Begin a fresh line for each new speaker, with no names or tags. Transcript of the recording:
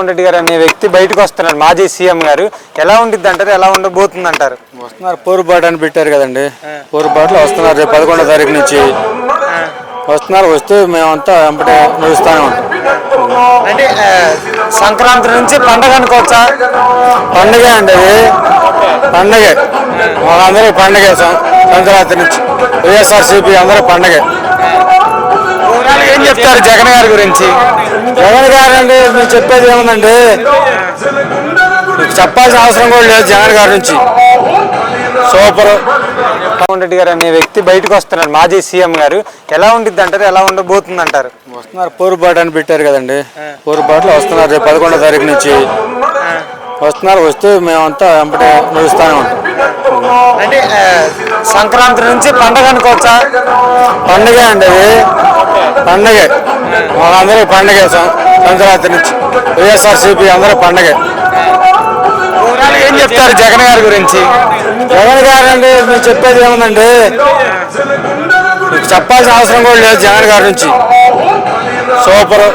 జగన్మోహన్ రెడ్డి గారు అనే వ్యక్తి బయటకు వస్తున్నారు మాజీ సీఎం గారు. ఎలా ఉండిద్ది అంటారు ఎలా ఉండబోతుంది అంటారు
వస్తున్నారు పోరుబాటు అని పెట్టారు కదండి. పోరుబాటులో వస్తున్నారు రేపు పదకొండో తారీఖు నుంచి. వస్తున్నారు వస్తే మేమంతా వెంబడే నడుస్తూనే ఉంటాం.
అంటే సంక్రాంతి నుంచి పండగ అనుకోవచ్చా?
పండగే అండి అది. పండగే. అందరికి పండగే సంక్రాంతి నుంచి. వైఎస్ఆర్సీపీ అందరూ పండగే.
ఏం చెప్తారు జగన్ గారి గురించి?
జగన్ చెప్పేది ఏముందండి? మీకు చెప్పాల్సిన అవసరం కూడా లేదు జగన్ గారి నుంచి. సూపర్.
జగన్మోహన్ రెడ్డి గారు అనే వ్యక్తి బయటకు వస్తున్నారు మాజీ సీఎం గారు. ఎలా ఉండిద్ది అంటారు? ఎలా ఉండబోతుంది అంటారు?
వస్తున్నారు పోరుబాటు అని పెట్టారు కదండి. పోరుబాటులో వస్తున్నారు రేపు పదకొండో తారీఖు నుంచి. వస్తున్నారు వస్తే మేమంతా వెంబడే నడుస్తూనే ఉంటాం.
అంటే సంక్రాంతి నుంచి పండగ అనుకోవచ్చా?
పండగే అండి అది. పండగే. అందరికి పండగే సంక్రాంతి నుంచి. వైఎస్ఆర్సీపీ అందరూ పండగే.
ఏం చెప్తారు జగన్ గారి గురించి?
జగన్ గారు అండి మీరు చెప్పేది ఏముందండి మీకు చెప్పాల్సిన అవసరం కూడా లేదు జగన్ గారి నుంచి. సూపర్.